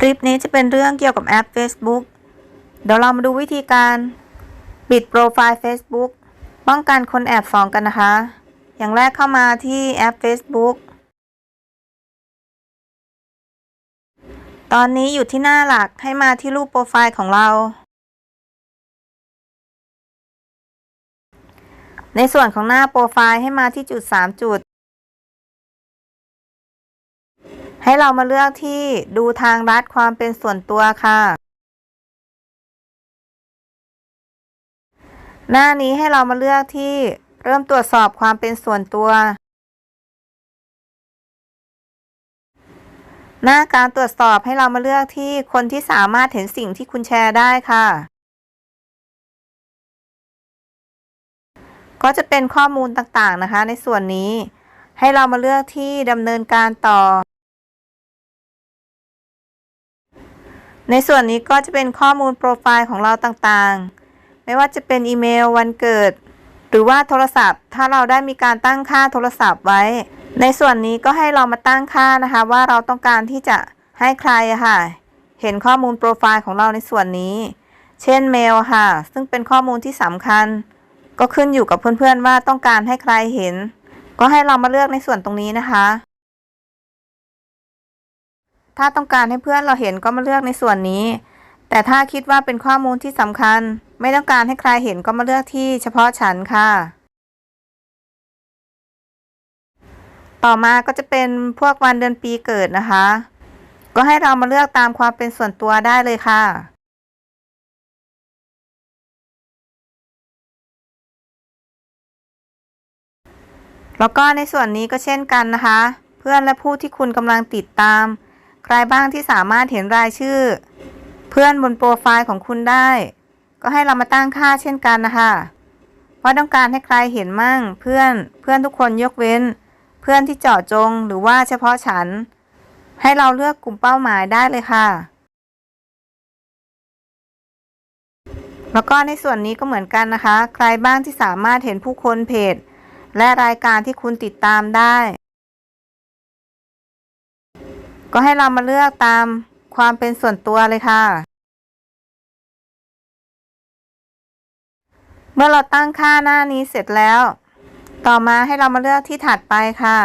คลิปนี้จะเป็นเรื่องเกี่ยวกับแอป Facebook เดี๋ยวเรามาดูวิธีการปิดโปรไฟล์ Facebook ป้องกันคนแอบส่องกันนะคะ อย่างแรกเข้ามาที่แอป Facebook ตอนนี้อยู่ที่หน้าหลักให้มาที่รูปโปรไฟล์ของเรา ในส่วนของหน้าโปรไฟล์ให้มาที่จุด 3 จุด ให้เรามาเลือกที่ดูทางลัดความเป็นส่วนตัวค่ะ หน้านี้ให้เรามาเลือกที่เริ่มตรวจสอบความเป็นส่วนตัว หน้าการตรวจสอบให้เรามาเลือกที่คนที่สามารถเห็นสิ่งที่คุณแชร์ได้ค่ะ ก็จะเป็นข้อมูลต่างๆนะคะ ในส่วนนี้ให้เรามาเลือกที่ดำเนินการต่อ ในส่วนนี้ก็จะเป็นข้อมูลโปรไฟล์ของเราต่างๆ ไม่ว่าจะเป็นอีเมลวันเกิด หรือว่าโทรศัพท์ ถ้าเราได้มีการตั้งค่าโทรศัพท์ไว้ ในส่วนนี้ก็ให้เรามาตั้งค่านะคะ ว่าเราต้องการที่จะให้ใครค่ะ เห็นข้อมูลโปรไฟล์ของเราในส่วนนี้ เช่นเมลค่ะ ซึ่งเป็นข้อมูลที่สำคัญ ก็ขึ้นอยู่กับเพื่อนๆว่าต้องการให้ใครเห็น ก็ให้เรามาเลือกในส่วนตรงนี้นะคะ ถ้าต้องการให้เพื่อนเราเห็นก็มาเลือกในส่วนนี้ แต่ถ้าคิดว่าเป็นข้อมูลที่สำคัญ ไม่ต้องการให้ใครเห็นก็มาเลือกที่เฉพาะฉันค่ะ ต่อมาก็จะเป็นพวกวันเดือนปีเกิดนะคะ ก็ให้เรามาเลือกตามความเป็นส่วนตัวได้เลยค่ะแล้วก็ในส่วนนี้ก็เช่นกันนะคะ เพื่อนและผู้ที่คุณกำลังติดตาม ใครบ้างที่สามารถเห็นรายชื่อ เพื่อนบนโปรไฟล์ของคุณได้ ก็ให้เรามาตั้งค่าเช่นกันนะคะว่าต้องการให้ใครเห็นมั่ง เพื่อนเพื่อนทุกคนยกเว้น เพื่อนที่เจาะจงหรือว่าเฉพาะฉัน ให้เราเลือกกลุ่มเป้าหมายได้เลยค่ะ แล้วก็ในส่วนนี้ก็เหมือนกันนะคะ ใครบ้างที่สามารถเห็นผู้คนเพจและรายการที่คุณติดตามได้ ก็ให้เรามาเลือกตามความเป็นส่วนตัวเลยค่ะ เมื่อเราตั้งค่าหน้านี้เสร็จแล้ว ต่อมาให้เรามาเลือกที่ถัดไปค่ะ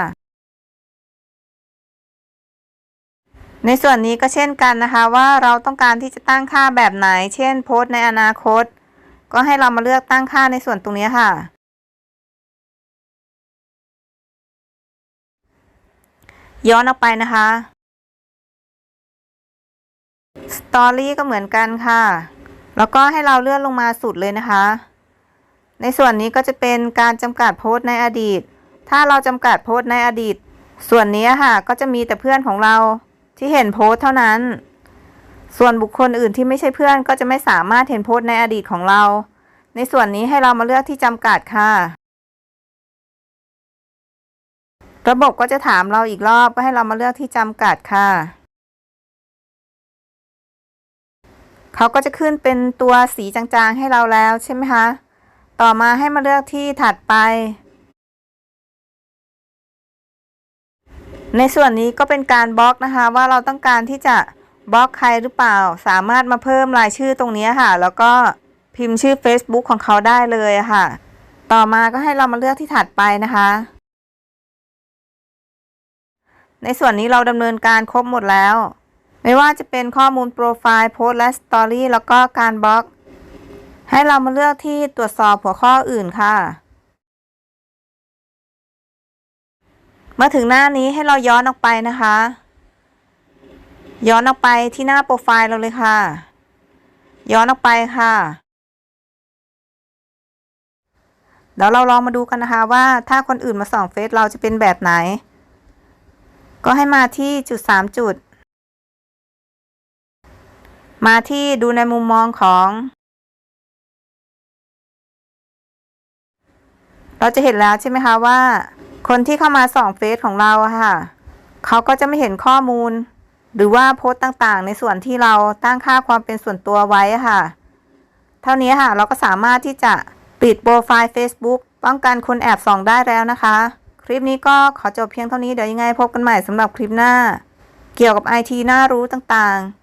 ในส่วนนี้ก็เช่นกันนะคะว่าเราต้องการที่จะตั้งค่าแบบไหน เช่น โพสต์ในอนาคต ก็ให้เรามาเลือกตั้งค่าในส่วนตรงนี้ค่ะย้อนออกไปนะคะ สตอรี่ก็เหมือนกันค่ะ แล้วก็ให้เราเลื่อนลงมาสุดเลยนะคะ ในส่วนนี้ก็จะเป็นการจำกัดโพสต์ในอดีต ถ้าเราจำกัดโพสต์ในอดีต ส่วนนี้ค่ะก็จะมีแต่เพื่อนของเราที่เห็นโพสต์เท่านั้น ส่วนบุคคลอื่นที่ไม่ใช่เพื่อนก็จะไม่สามารถเห็นโพสต์ในอดีตของเรา ในส่วนนี้ให้เรามาเลือกที่จำกัดค่ะระบบก็จะถามเราอีกรอบก็ให้เรามาเลือกที่จำกัดค่ะ เขาก็จะขึ้นเป็นตัวสีจางๆให้เราแล้วใช่ไหมคะ ต่อมาให้มาเลือกที่ถัดไป ในส่วนนี้ก็เป็นการบล็อกนะคะ ว่าเราต้องการที่จะบล็อกใครหรือเปล่า สามารถมาเพิ่มรายชื่อตรงนี้ค่ะ แล้วก็พิมพ์ชื่อ Facebook ของเขาได้เลยค่ะ ต่อมาก็ให้เรามาเลือกที่ถัดไปนะคะ ในส่วนนี้เราดำเนินการครบหมดแล้ว ไม่ว่าจะเป็นข้อมูลโปรไฟล์โพสต์และสตอรี่แล้วก็การบล็อก ให้เรามาเลือกที่ตรวจสอบหัวข้ออื่นค่ะเมื่อถึงหน้านี้ให้เราย้อนออกไปนะคะ ย้อนออกไปที่หน้าโปรไฟล์เราเลยค่ะ ย้อนออกไปค่ะเดี๋ยวเราลองมาดูกันนะคะว่าถ้าคนอื่นมาส่องเฟซเราจะเป็นแบบไหน ก็ให้มาที่จุดสามจุด มาที่ดูในมุมมองของ เราจะเห็นแล้วใช่ไหมคะว่า คนที่เข้ามาส่องเฟซของเราค่ะเขาก็จะไม่เห็นข้อมูล หรือว่าโพสต์ต่างๆ ในส่วนที่เราตั้งค่าความเป็นส่วนตัวไว้ค่ะ เท่านี้ค่ะ เราก็สามารถที่จะปิดโปรไฟล์ Facebook ป้องกันคนแอบส่องได้แล้วนะคะ คลิปนี้ก็ขอจบเพียงเท่านี้เดี๋ยวยังไงพบกันใหม่สำหรับคลิปหน้า เกี่ยวกับไอทีน่ารู้ต่างๆ